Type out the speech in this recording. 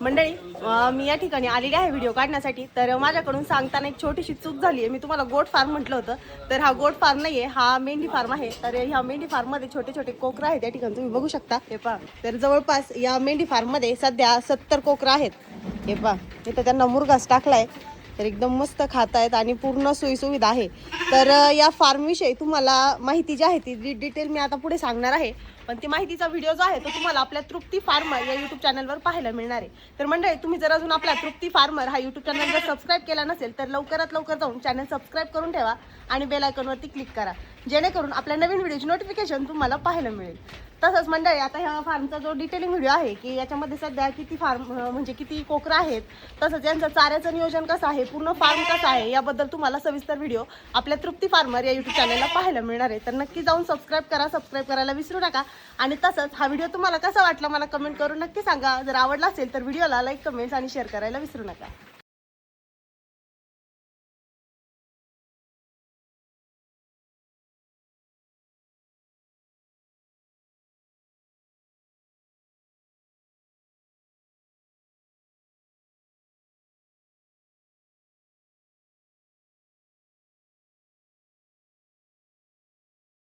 मंडळी मी या ठिकाणी आलेली आहे व्हिडिओ काढण्यासाठी. तर माझ्याकडून सांगताना एक छोटीशी चूक झाली आहे मी तुम्हाला गोट फार्म म्हटलं होतं. तर हा गोट फार्म नाही आहे हा मेंढी फार्म आहे. तर ह्या मेंढी फार्ममध्ये छोटे छोटे कोकरा आहेत या ठिकाणी तुम्ही बघू शकता. हे पहा. तर जवळपास या मेंढी फार्ममध्ये सध्या सत्तर कोकरा आहेत. हे पहा. इथं त्यांना मुरघास टाकलाय. तर एकदम मस्त खात आहेत आणि पूर्ण सोयीसुविधा आहे. तर या फार्मविषयी तुम्हाला माहिती जी आहे ती डिटेल मी आता पुढे सांगणार आहे. पण ती माहितीचा व्हिडिओ जो आहे तो तुम्हाला आपल्या तृप्ती फार्मर या युट्यूब चॅनलवर पाहायला मिळणार आहे. तर मंडळी तुम्ही जर अजून आपला तृप्ती फार्मर हा युट्यूब चॅनल जर सबस्क्राईब केला नसेल तर लवकरात लवकर जाऊन चॅनल सबस्क्राईब करून ठेवा आणि बेलायकॉनवरती क्लिक करा. जेणेकरून आपल्या नवीन व्हिडिओची नोटिफिकेशन तुम्हाला पाहायला मिळेल. तसंच मंडळी आता ह्या फार्मचा जो डिटेलिंग व्हिडिओ आहे की याच्यामध्ये सध्या किती फार्म म्हणजे किती कोकरा आहेत तसंच यांचं चाऱ्याचं नियोजन कसं आहे पूर्ण फार्म कसं आहे याबद्दल तुम्हाला सविस्तर व्हिडिओ आपल्या तृप्ती फार्मर या युट्यूब चॅनलला पाहायला मिळणार आहे. तर नक्की जाऊन सबस्क्राईब करा सबस्क्राईब करायला विसरू नका. आणि तसंच हा व्हिडिओ तुम्हाला कसा वाटला मला कमेंट करून नक्की सांगा. जर आवडला असेल तर व्हिडिओला लाईक कमेंट्स आणि शेअर करायला विसरू नका.